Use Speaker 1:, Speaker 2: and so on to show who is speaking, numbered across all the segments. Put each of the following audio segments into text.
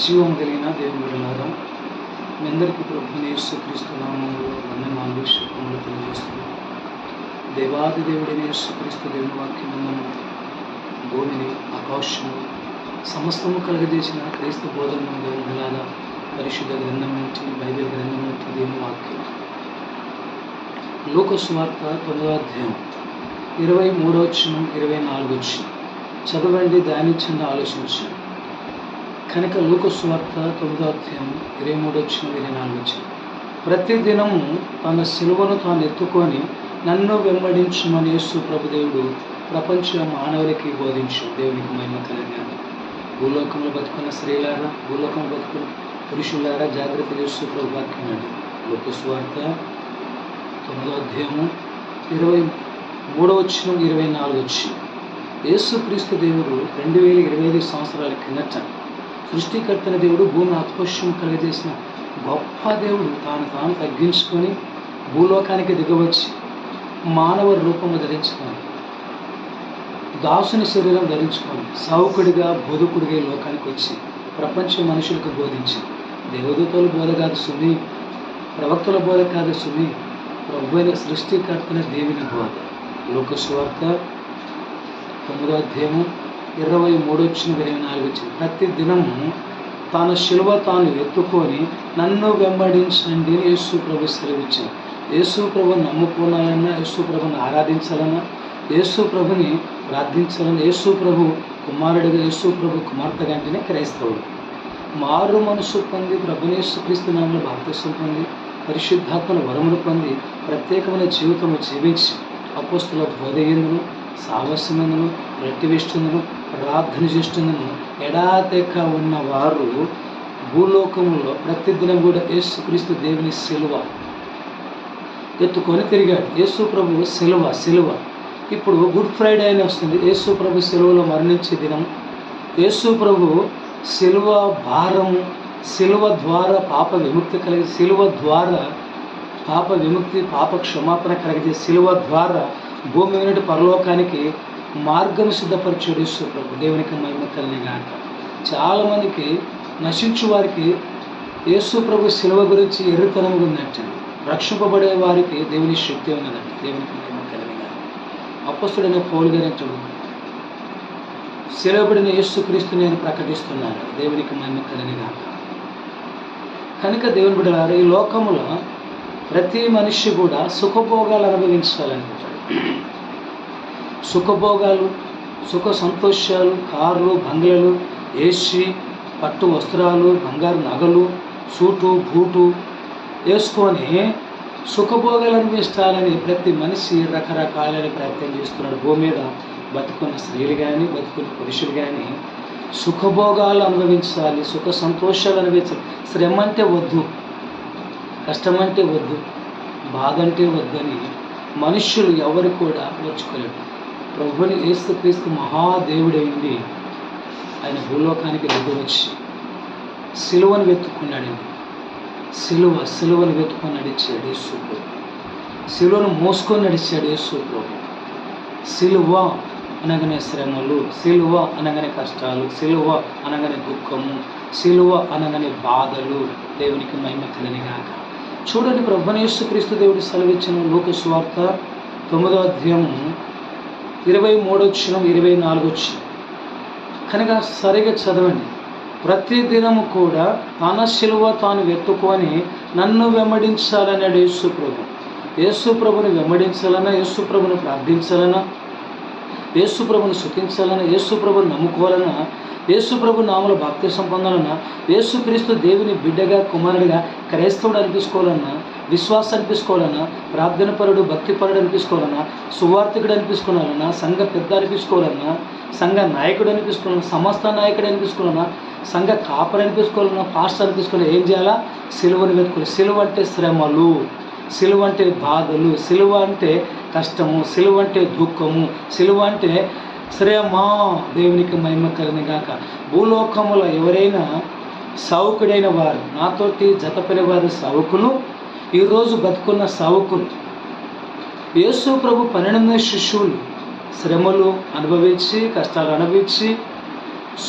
Speaker 1: జీవం కలిగిన దేవుని బిడ్డలారా మీ అందరికీ ప్రభుని యేసుక్రీస్తు నామంలో వందనాలు శుభములు తెలియజేస్తున్నాను దేవాది దేవుడైన యేసుక్రీస్తు దేవుని వాక్యములను భూమిని ఆకాశము సమస్తము కలగజేసిన క్రీస్తు బోధన దేవుని బిడ్డలారా పరిశుద్ధ గ్రంథం నుంచి బైబిల్ గ్రంథం నుంచి దేవుని వాక్యం. లోకస్వార్త తొమ్మిదో అధ్యాయం ఇరవై మూడో వచ్చిన ఇరవై నాలుగు వచ్చిన చదవండి ధ్యానించండి ఆలోచించండి. కనుక లోకస్వార్త తొమ్మిదో అధ్యాయం ఇరవై మూడు వచ్చిన ఇరవై నాలుగు వచ్చిన. ప్రతి దినము తన సిలువను తాను ఎత్తుకొని నన్ను వెంబడించమని యేసు ప్రభుదేవుడు ప్రపంచ మానవులకి బోధించు దేవునికి మహిమ కలిగాను. భూలోకంలో బతుకున్న స్త్రీలారా భూలోకంలో బతుకున్న పురుషులారా జాగ్రత్త చేస్తూ ప్రభు లోక లోకస్వార్త తొమ్మిదో అధ్యాయము ఇరవై మూడో వచ్చిన ఇరవై నాలుగు వచ్చి యేసుక్రీస్తు దేవుడు రెండు వేల ఇరవై ఐదు సంవత్సరాల కిందట సృష్టికర్తల దేవుడు భూమిని అత్పశ్యం కలిగజేసిన గొప్ప దేవుడు తాను తాను తగ్గించుకొని భూలోకానికి దిగవచ్చి మానవ రూపము ధరించుకొని దాసుని శరీరం ధరించుకొని సౌకుడిగా బోధకుడిగా లోకానికి వచ్చి ప్రపంచ మనుషులకు బోధించి దేవదూతల బోధ కాదు సుమి ప్రవక్తల బోధ కాదు సుమి ప్రభుత్వ సృష్టికర్తన దేవుని బోధ. లోకస్వార్త తొమ్మిదో అధ్యాయము ఇరవై మూడు వచ్చిన ఇరవై నాలుగు వచ్చిన ప్రతి దినము తాన శిలువ తాను ఎత్తుకొని నన్ను వెంబడించండి అని యేసు ప్రభు సెలవిచ్చాను యేసు ప్రభు నమ్ముకోనాలన్నా యేసు ప్రభుని ఆరాధించాలన్నా యేసు ప్రభుని ప్రార్థించాలని యేసు ప్రభు కుమారుడిగా యేసు ప్రభు కుమార్తె అంటేనే క్రైస్తవుడు. మారు మనసు పొంది ప్రభునేసు క్రీస్తునామలు నామంలో పొంది పరిశుద్ధాత్మల వరములు పొంది ప్రత్యేకమైన జీవితము జీవించి అపోస్తుల బోధయందును సావస్యమందును రెట్టివిష్టును ప్రార్థన చేస్తుందని ఎడాతెక్క ఉన్న వారు భూలోకంలో ప్రతిదినం కూడా యేసుక్రీస్తు దేవుని సిలువ ఎత్తుకొని తిరిగాడు యేసు ప్రభు సిలువ సిలువ. ఇప్పుడు గుడ్ ఫ్రైడే అని వస్తుంది. యేసు ప్రభు సిలువలో మరణించే దినం. యేసు ప్రభు సిలువ భారము సిలువ ద్వారా పాప విముక్తి కలిగి సిలువ ద్వారా పాప విముక్తి పాప క్షమాపణ కలిగే సిలువ ద్వారా భూమి నుండి పరలోకానికి మార్గం సిద్ధపరిచాడు ప్రభు. దేవునికి మహిమ కలిగాక చాలామందికి నశించు వారికి యేసు ప్రభు సిలువ గురించి ఎర్రతనం ఉందంటే రక్షింపబడే వారికి దేవుని శక్తి ఉన్నదండి. దేవునికి మహిమ కలిగిన అపస్తుడైన పౌలు గారు అంటాడు సెలవుబడిన యేసుక్రీస్తు నేను ప్రకటిస్తున్నాను. దేవునికి మహిమ కలిగినాక కనుక దేవుని బిడ్డలారు ఈ లోకంలో ప్రతి మనిషి కూడా సుఖభోగాలు అనుభవించాలనుకుంటాడు. సుఖభోగాలు సుఖ సంతోషాలు కార్లు బంగ్లలు ఏసీ పట్టు వస్త్రాలు బంగారు నగలు సూటు బూటు వేసుకొని సుఖభోగాలు అనుభవించాలని ప్రతి మనిషి రకరకాలని ప్రయత్నం చేస్తున్నాడు. భూమి మీద బతుకున్న స్త్రీలు కానీ బతుకున్న పురుషులు కానీ సుఖభోగాలు అనుభవించాలి సుఖ సంతోషాలు అనుభవించాలి. శ్రమ అంటే వద్దు కష్టం అంటే వద్దు బాధ అంటే వద్దని మనుషులు ఎవరు కూడా ఓర్చుకోలేరు. ప్రభుని ఏసుక్రీస్తు మహాదేవుడైంది. ఆయన భూలోకానికి దిగివచ్చి సిలువను వెతుక్కున్నాడండి. సిలువ సిలువను వెతుకొని నడిచాడు యేసు ప్రభు. సిలువను మోసుకొని నడిచాడు యేసు ప్రభు. సిలువ అనగానే శ్రమలు సిలువ అనగానే కష్టాలు సిలువ అనగానే దుఃఖము సిలువ అనగానే బాధలు దేవునికి మహిమ తెలియనిగాక చూడండి ప్రభునేశ్వ క్రీస్తు దేవుడి సెలవిచ్చిన లోక స్వార్త తొమ్మిదో అధ్యాయము ఇరవై మూడు ఇరవై నాలుగు వచ్చి కనుక సరిగా చదవండి. ప్రతి దినము కూడా తన శిలువ తాను వెతుకొని నన్ను వెంబడించాలన్నాడు యేసుప్రభు యేసుప్రభుని వెంబడించాలన్నా యేసుప్రభుని ప్రార్థించాలన్నా యేసు శుతించాలన్నా యేసుప్రభుని నమ్ముకోవాలన్నా యేసుప్రభు ప్రభు భక్తి సంపొందాలన్నా యేసుక్రీస్తు దేవుని బిడ్డగా కుమారుడిగా క్రైస్తవుడు అనిపించుకోవాలన్నా విశ్వాసం అనిపించుకోవాలన్నా ప్రార్థనపరుడు భక్తిపరుడు అనిపించుకోవాలన్నా సువార్థికుడు అనిపించుకోవాలన్నా సంఘ పెద్ద అనిపించుకోవాలన్నా సంఘ నాయకుడు అనిపించుకోవాలన్నా సమస్త నాయకుడు అనిపించుకోవాలన్నా సంఘ కాపరి అనిపించుకోవాలన్నా పాస్టర్ అనిపించుకోవాలి ఏం చేయాలా? సిలువని వెతుకోవాలి సిలువ అంటే శ్రమలు సిలువ అంటే బాధలు సిలువ అంటే కష్టము సిలువ అంటే దుఃఖము సిలువ అంటే శ్రమ. దేవునికి మహిమ కలిగిన గాక. భూలోకములో ఎవరైనా సౌకుడైన వారు నాతోటి జతపడే వారు సౌకులు ఈరోజు బతుకున్న సావుకులు. యేసు ప్రభు పన్నెండు శిష్యులు. శ్రమలు అనుభవించి కష్టాలు అనుభవించి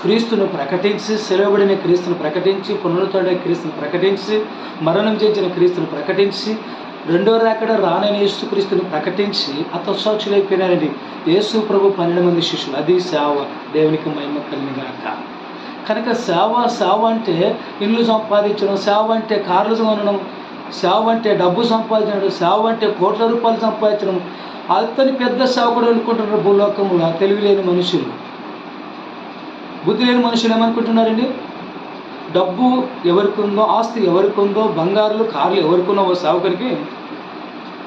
Speaker 1: క్రీస్తును ప్రకటించి సెలవుబడిన క్రీస్తును ప్రకటించి పునరుద్ధరణ క్రీస్తును ప్రకటించి మరణం చేసిన క్రీస్తును ప్రకటించి రెండో రాకడ రానని యేసుక్రీస్తుని ప్రకటించి అతసాక్షులైపోయినారని యేసు ప్రభు పన్నెండు మంది శిష్యులు. అది సేవ దేవునికి మహిమ కలిగినాక కనుక సేవ సేవ అంటే ఇల్లు సంపాదించడం సేవ అంటే కార్లు కొనడం సేవ అంటే డబ్బు సంపాదించడం సేవ అంటే కోట్ల రూపాయలు సంపాదించడం అతని పెద్ద సేవకుడు అనుకుంటున్నారు భూలోకంలో తెలివి లేని మనుషులు. బుద్ధి లేని మనుషులు ఏమనుకుంటున్నారండి? డబ్బు ఎవరికి ఉందో ఆస్తి ఎవరికి ఉందో బంగారులు కార్లు ఎవరికి ఓ సేవకుడికి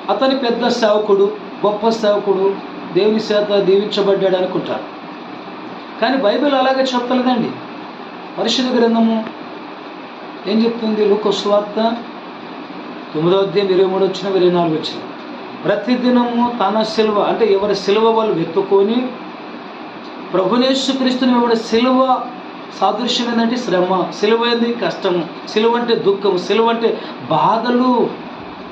Speaker 1: అతని పెద్ద సేవకుడు గొప్ప సేవకుడు దేవుని చేత దీవించబడ్డాడు అనుకుంటారు. కానీ బైబిల్ అలాగే చెప్తలేదండి. పరిశుద్ధ గ్రంథము ఏం చెప్తుంది? లూక తొమ్మిదో అధ్యాయం ఇరవై మూడు వచ్చిన ఇరవై నాలుగు వచ్చిన. ప్రతిదినము తన సిల్వ అంటే ఎవరి సిల్వ వాళ్ళు వెతుక్కొని ప్రభునేశ్వరిస్తున్న క్రీస్తుని ఎవరి సిలువ సాదృశ్యం ఏంటంటే శ్రమ. సిలువ ఏంది? కష్టము. సిలువ అంటే దుఃఖం సిలువ అంటే బాధలు.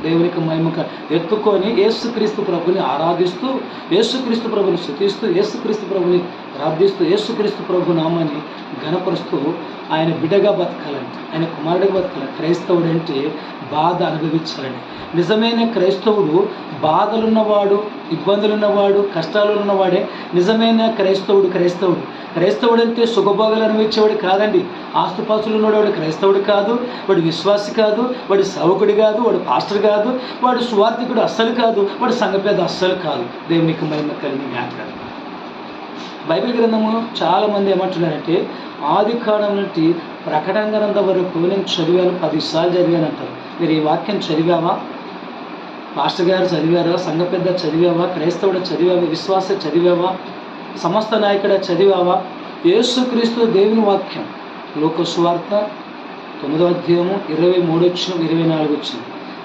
Speaker 1: దేవునికి మహిమక ఎత్తుకొని యేసుక్రీస్తు ప్రభుని ఆరాధిస్తూ యేసుక్రీస్తు ప్రభుని శుతిస్తూ యేసుక్రీస్తు ప్రభుని ప్రార్థిస్తూ యేసుక్రీస్తు ప్రభు నామాన్ని ఘనపరుస్తూ ఆయన బిడ్డగా బతకాలని ఆయన కుమారుడిగా బతకాలి క్రైస్తవుడు అంటే బాధ అనుభవించాలండి నిజమైన క్రైస్తవుడు బాధలున్నవాడు ఇబ్బందులున్నవాడు కష్టాలు ఉన్నవాడే నిజమైన క్రైస్తవుడు క్రైస్తవుడు. క్రైస్తవుడు అంటే సుఖభోగాలు అనుభవించేవాడు కాదండి. ఆస్తుపాస్తులు ఉన్నవాడు క్రైస్తవుడు కాదు వాడు విశ్వాసి కాదు వాడు సేవకుడు కాదు వాడు పాస్టర్ కాదు వాడు సువార్థికుడు అస్సలు కాదు వాడు సంఘ పేద అస్సలు కాదు. దేవునికి మహిమ కలిగి గాక బైబిల్ గ్రంథము చాలామంది ఏమంటున్నారంటే ఆది కాలం నుండి ప్రకటన గ్రంథం వరకు నేను చదివాను పదిసార్లు చదివాను అంటారు. మీరు ఈ వాక్యం చదివావా? మాస్టర్ గారు చదివారా? సంఘ పెద్ద చదివావా? క్రైస్తవుడు చదివావా? విశ్వాస చదివావా? సమస్త నాయకుడ చదివావా? యేసుక్రీస్తు దేవుని వాక్యం. లోకస్వార్థ తొమ్మిదో అధ్యాయము ఇరవై మూడు వచ్చిన ఇరవై నాలుగు వచ్చిన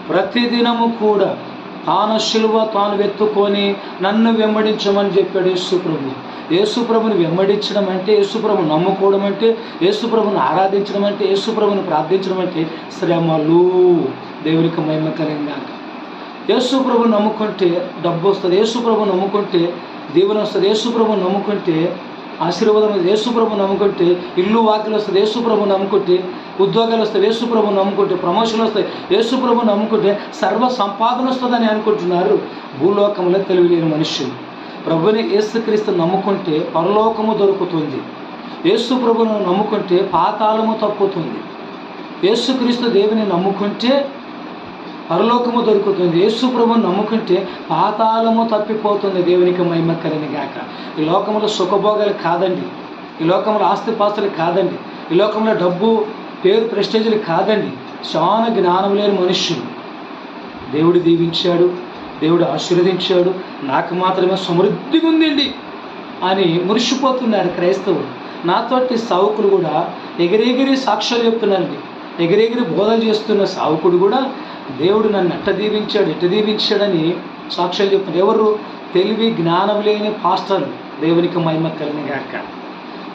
Speaker 1: ప్రతిదినము కూడా తాను శిలువ తాను వెత్తుకొని నన్ను వెంబడించమని చెప్పాడు యేసుప్రభు. యేసుప్రభుని వెంబడించడం అంటే యేసుప్రభు నమ్ముకోవడం అంటే యేసుప్రభుని ఆరాధించడం అంటే యేసుప్రభుని ప్రార్థించడం అంటే శ్రమలు. దేవునికి మహిమ కలిగినాక యేసుప్రభు నమ్ముకుంటే డబ్బు వస్తుంది. యేసుప్రభు నమ్ముకుంటే దేవుని వస్తుంది. యేసుప్రభు నమ్ముకుంటే ఆశీర్వాదం యేసుప్రభు నమ్ముకుంటే ఇల్లు వాకిలు వస్తుంది. యేసుప్రభు నమ్ముకుంటే ఉద్యోగాలు వస్తాయి. యేసుప్రభు నమ్ముకుంటే ప్రమోషన్లు వస్తాయి. యేసుప్రభు నమ్ముకుంటే సర్వ సంపాదన వస్తుందని అనుకుంటున్నారు. భూలోకంలో తెలివిలేని మనుషులు. ప్రభుని యేసుక్రీస్తు నమ్ముకుంటే పరలోకము దొరుకుతుంది. యేసు ప్రభును నమ్ముకుంటే పాతాళము తప్పుతుంది. యేసుక్రీస్తు దేవుని నమ్ముకుంటే పరలోకము దొరుకుతుంది. యేసు ప్రభుని నమ్ముకుంటే పాతాళము తప్పిపోతుంది. దేవునికి మహిమ కలిని గాక. ఈ లోకంలో సుఖభోగాలు కాదండి. ఈ లోకంలో ఆస్తిపాస్తులు కాదండి. ఈ లోకంలో డబ్బు పేరు ప్రెస్టేజీలు కాదండి. చాలా జ్ఞానం లేని మనుష్యులు దేవుడు దీవించాడు. దేవుడు ఆశీర్వదించాడు. నాకు మాత్రమే సమృద్ధిగా ఉందండి అని మురిసిపోతున్నారు క్రైస్తవులు నాతోటి సావుకులు కూడా ఎగిరెగిరి సాక్ష్యాలు చెప్తున్నారండి ఎగిరెగిరి బోధలు చేస్తున్న సావుకుడు కూడా దేవుడు నన్ను ఎట్ట దీవించాడు ఎట్ట దీవించాడని సాక్ష్యాలు చెప్తున్నారు. ఎవరు? తెలివి జ్ఞానం లేని పాస్టర్లు దేవునికి మహిమ కలిగిన గాక.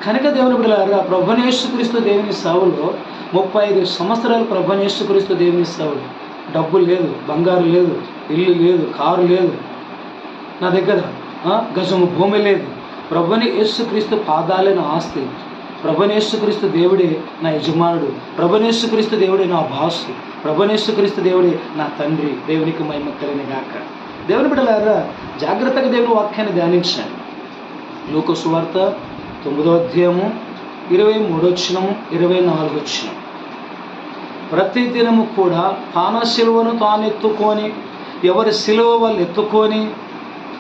Speaker 1: కనుక దేవుని బిడ్డలారా ప్రభనేశ్వక్రీస్తు దేవుని సేవలో ముప్పై ఐదు సంవత్సరాలు ప్రభనేశ్వక్రీస్తు దేవుని సేవలు డబ్బు లేదు బంగారు లేదు ఇల్లు లేదు కారు లేదు. నా దగ్గర గజము భూమి లేదు. ప్రభుని యేసుక్రీస్తు పాదాలైన ఆస్తి ప్రభనేశ్వరిస్తు దేవుడే నా యజమానుడు. ప్రభనేశ్వరిస్తు దేవుడే నా బాసు. ప్రభనేశ్వరిస్తు దేవుడే నా తండ్రి. దేవునికి మహిమ కలిగిన గాక. దేవుని బిడ్డలారా జాగ్రత్తగా దేవుని వాక్యాన్ని ధ్యానించాను లూక సువార్త తొమ్మిదో అధ్యాయము ఇరవై మూడోచ్చినము ఇరవై నాలుగు ప్రతి దినము కూడా తాన శిలువను తాను ఎత్తుకొని ఎవరి శిలువ వాళ్ళు ఎత్తుకొని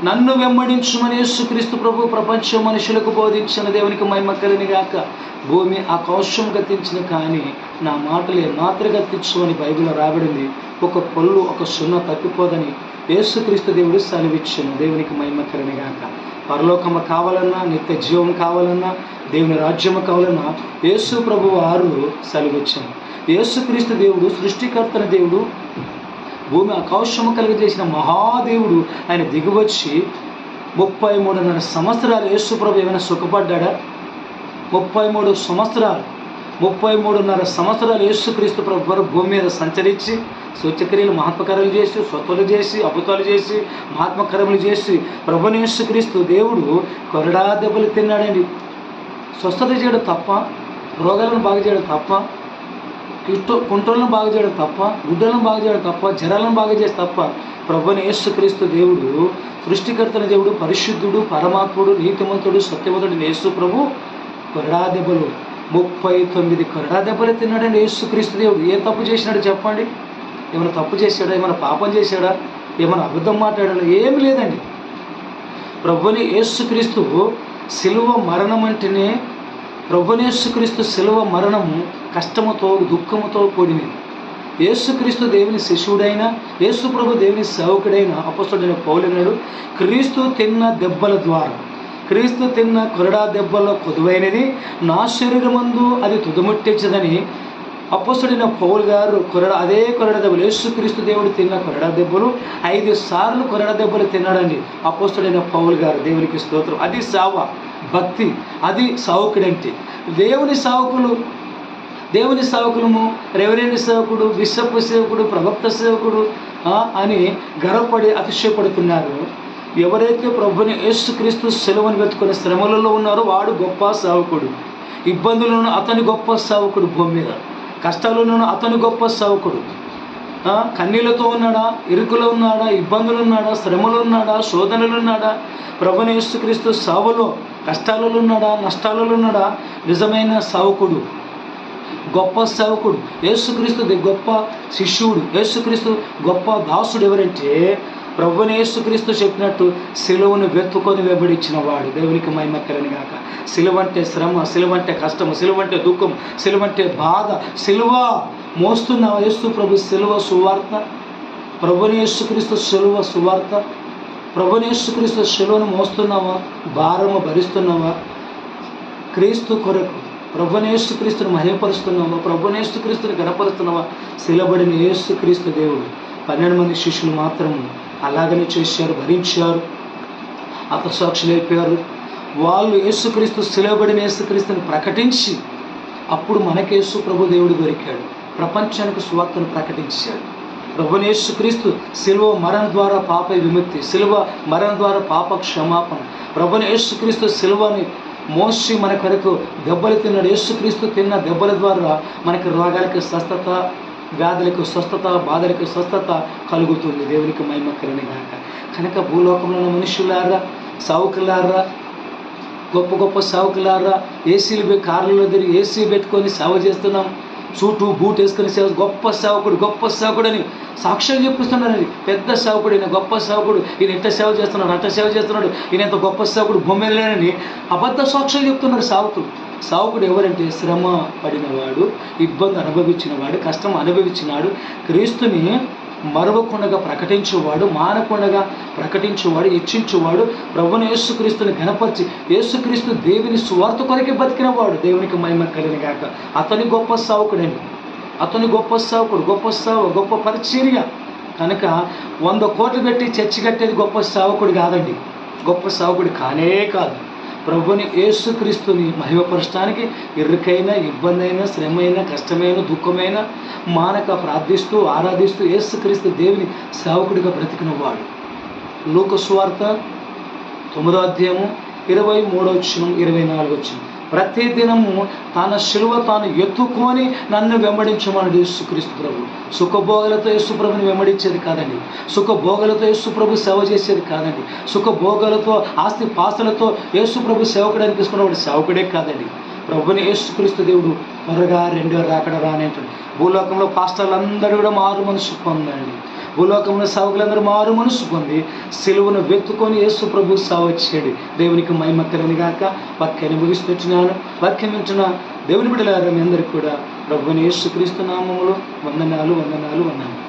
Speaker 1: నన్ను వెంబడించుమని యేసుక్రీస్తు ప్రభు ప్రపంచ మనుషులకు బోధించిన దేవునికి మహిమ కలిని గాక. భూమి ఆకాశం గతించిన కానీ నా మాటలే మాత్ర గతించు అని బైబిల్ రాబడింది. ఒక పొల్లు ఒక సున్న తప్పిపోదని యేసుక్రీస్తు దేవుడు సెలవిచ్చాను దేవునికి మహిమ కలిని గాక. పరలోకము కావాలన్నా నిత్య జీవం కావాలన్నా దేవుని రాజ్యము కావాలన్నా యేసు ప్రభు వారు సెలవిచ్చాను యేసుక్రీస్తు దేవుడు సృష్టికర్తన దేవుడు భూమి ఆకాశము కలిగజేసిన మహాదేవుడు. ఆయన దిగువచ్చి ముప్పై మూడున్నర సంవత్సరాలు యేసుప్రభు ఏమైనా సుఖపడ్డా ముప్పై మూడు సంవత్సరాలు. ముప్పై మూడున్నర సంవత్సరాలు యేసుక్రీస్తు ప్రభు వారు భూమి మీద సంచరించి సూచక్రియలు మహాత్మకరములు చేసి స్వత్వలు చేసి అభుతాలు చేసి మహాత్మకరములు చేసి ప్రభుని యేసుక్రీస్తు దేవుడు కొరడా దెబ్బలు తిన్నాడండి. స్వస్థత చేయడం తప్ప రోగాలను బాగు చేయడం తప్ప కుంటలను బాగు చేయడం తప్ప గుడ్డలను బాగు చేయడం తప్ప జరాలను బాగు చేసి తప్ప ప్రభుని యేసుక్రీస్తు దేవుడు సృష్టికర్తన దేవుడు పరిశుద్ధుడు పరమాత్ముడు నీతిమంతుడు సత్యవంతుడు యేసు ప్రభు కొరడా దెబ్బలు. ముప్పై తొమ్మిది కొరడా దెబ్బలు తిన్నాడండి యేసుక్రీస్తు దేవుడు. ఏ తప్పు చేసినాడు చెప్పండి? ఏమైనా తప్పు చేశాడా? ఏమైనా పాపం చేశాడా? ఏమైనా అబద్ధం మాట్లాడాడా? ఏమి లేదండి. ప్రభుని యేసుక్రీస్తు శిలువ మరణం అంటేనే ప్రభునేసుక్రీస్తు శిలువ మరణము కష్టముతో దుఃఖముతో కూడినది యేసుక్రీస్తు దేవుని శిశువుడైన యేసు ప్రభు దేవుని సేవకుడైన అపస్తుడైన పౌలన్నాడు క్రీస్తు తిన్న దెబ్బల ద్వారా క్రీస్తు తిన్న కొరడా దెబ్బల్లో కొదువైనది నా శరీరమందు అది తుదముట్టించదని అపస్తుడైన పౌల్ గారు కొరడ అదే కొరడ దెబ్బలు యేసుక్రీస్తు దేవుడు తిన్న కొరడ దెబ్బలు ఐదు సార్లు కొరడ దెబ్బలు తిన్నాడండి అపస్తుడైన పౌల్ గారు. దేవునికి స్తోత్రం. అది సావ భక్తి అది సావుకుడంటే. దేవుని సావుకులు దేవుని సేవకులము రెవరెండ్ సేవకుడు బిషప్ సేవకుడు ప్రవక్త సేవకుడు అని గర్వపడి అతిశయపడుతున్నారు. ఎవరైతే ప్రభుని యేసుక్రీస్తు సెలవుని వెతుకునే శ్రమలలో ఉన్నారో వాడు గొప్ప సేవకుడు. ఇబ్బందులను అతని గొప్ప సేవకుడు భూమి మీద కష్టాలను అతని గొప్ప సేవకుడు. ఆ, కన్నీళ్ళతో ఉన్నాడా ఇరుకులో ఉన్నాడా ఇబ్బందులు ఉన్నాడా శ్రమలు ఉన్నాడా శోధనలు ఉన్నాడా? ప్రభుని యేసుక్రీస్తు సావులో కష్టాలలో ఉన్నాడా నష్టాలలో ఉన్నాడా? నిజమైన సావకుడు. గొప్ప సేవకుడు యేసుక్రీస్తు ది గొప్ప శిష్యుడు యేసుక్రీస్తు గొప్ప దాసుడు ఎవరంటే ప్రభుని యేసుక్రీస్తు చెప్పినట్టు సిలువను వెతుకొని వెంబడించిన వాడు. దేవునికి మహిమక్కరని గాక. సిలువ అంటే శ్రమ సిలువ అంటే కష్టము సిలువ అంటే దుఃఖం సిలువ అంటే బాధ. సిలువ మోస్తున్న యేసు ప్రభు సిలువ సువార్త. ప్రభుని యేసుక్రీస్తు సిలువ సువార్త. ప్రభుని యేసుక్రీస్తు సిలువను మోస్తున్నావా భారము భరిస్తున్నావా క్రీస్తు కొరకు ప్రభునేస్తు క్రీస్తుని మహిమపరుస్తున్నావా? ప్రభునేస్తు క్రీస్తుని గణపరుస్తున్నావా? శిలబడిన యేసు క్రీస్తు దేవుడు. పన్నెండు మంది శిష్యులు మాత్రము అలాగనే చేశారు భరించారు అతసాక్షులు అయిపోయారు. వాళ్ళు యేసుక్రీస్తు శిలబడిన యేసుక్రీస్తుని ప్రకటించి అప్పుడు మనకేసు ప్రభు దేవుడు దొరికాడు. ప్రపంచానికి సువార్తను ప్రకటించాడు. ప్రభుని క్రీస్తు శిలువ మరణ ద్వారా పాప విముక్తి శిలువ మరణ ద్వారా పాప క్షమాపణ ప్రభుని క్రీస్తు శిలువని మోసి మన కొరకు దెబ్బలు తిన్నాడు. యేసుక్రీస్తు తిన్న దెబ్బల ద్వారా మనకి రోగాలకు స్వస్థత వ్యాధులకు స్వస్థత బాధలకు స్వస్థత కలుగుతుంది. దేవునికి మహిమ గాక. కనుక భూలోకంలో ఉన్న మనుషులారా సావుకులారా గొప్ప గొప్ప సావుకులారా ఏసీలు కార్లలో తిరిగి ఏసీ పెట్టుకొని సేవ చేస్తున్నాం. సూటు బూట్ వేసుకొని సేవ గొప్ప సేవకుడు గొప్ప సేవకుడు అని సాక్ష్యం చెప్పిస్తున్నారండి పెద్ద సేవకుడు ఈయన గొప్ప సేవకుడు ఈయన ఇంత సేవ చేస్తున్నాడు అట్ట సేవ చేస్తున్నాడు ఈయన ఎంత గొప్ప సేవకుడు భూమి లేనని అబద్ధ సాక్ష్యం చెప్తున్నారు సావుకుడు సావుకుడు ఎవరంటే శ్రమ పడినవాడు ఇబ్బంది అనుభవించినవాడు కష్టం అనుభవించినాడు. క్రీస్తుని మరవకుండగా ప్రకటించేవాడు మానకుండగా ప్రకటించేవాడు హెచ్చించేవాడు ప్రభుని యేసుక్రీస్తుని గణపరిచి యేసుక్రీస్తు దేవుని స్వార్థ కొరకే బతికినవాడు దేవునికి మహిమ కలిగిన గాక. అతని గొప్ప సావుకుడండి అతని గొప్ప సేవకుడు గొప్ప సేవ గొప్ప పరిచర్య. కనుక వంద కోట్లు పెట్టి చర్చి కట్టేది గొప్ప సేవకుడు కాదండి. గొప్ప సేవకుడు కానే కాదు. ప్రభుని యేసుక్రీస్తుని మహిమపరచడానికి ఇరుకైన ఇబ్బంది అయినా శ్రమ కష్టమైన దుఃఖమైన మానక ప్రార్థిస్తూ ఆరాధిస్తూ యేసుక్రీస్తు దేవుని సేవకుడిగా బ్రతికినవాడు. లోకస్వార్థ తొమ్మిదో అధ్యాయము ఇరవై మూడో వచ్చిన ఇరవై నాలుగు వచ్చిన ప్రతి దినము తన శిలువ తాను ఎత్తుకొని నన్ను వెంబడించమన్నాడు యేసుక్రీస్తు ప్రభు. సుఖభోగలతో యేసుప్రభుని వెంబడించేది కాదండి. సుఖభోగలతో యేసుప్రభు సేవ చేసేది కాదండి. సుఖభోగాలతో ఆస్తి పాస్తులతో యేసుప్రభు సేవకుడు అనిపిస్తున్నవాడు సేవకుడే కాదండి. ప్రభుని యేసుక్రీస్తు దేవుడు త్వరగా రెండో రాకడ రానేంటాడు భూలోకంలో పాస్టర్లందరూ కూడా మారు మనసు పొందండి. భూలోకంలో సావుకులందరూ మారు మనసు పొంది సిలువను వెతుకొని యేసు ప్రభు సావచ్చాడు దేవునికి మహిమక్కరని గాక. వాక్యాన్ని ముగిస్తున్నాను వాక్యం వింటున్న దేవుని బిడ్డలారా మీ అందరికీ కూడా ప్రభుని యేసుక్రీస్తు నామములు వందనాలు వందనాలు వందనాలు.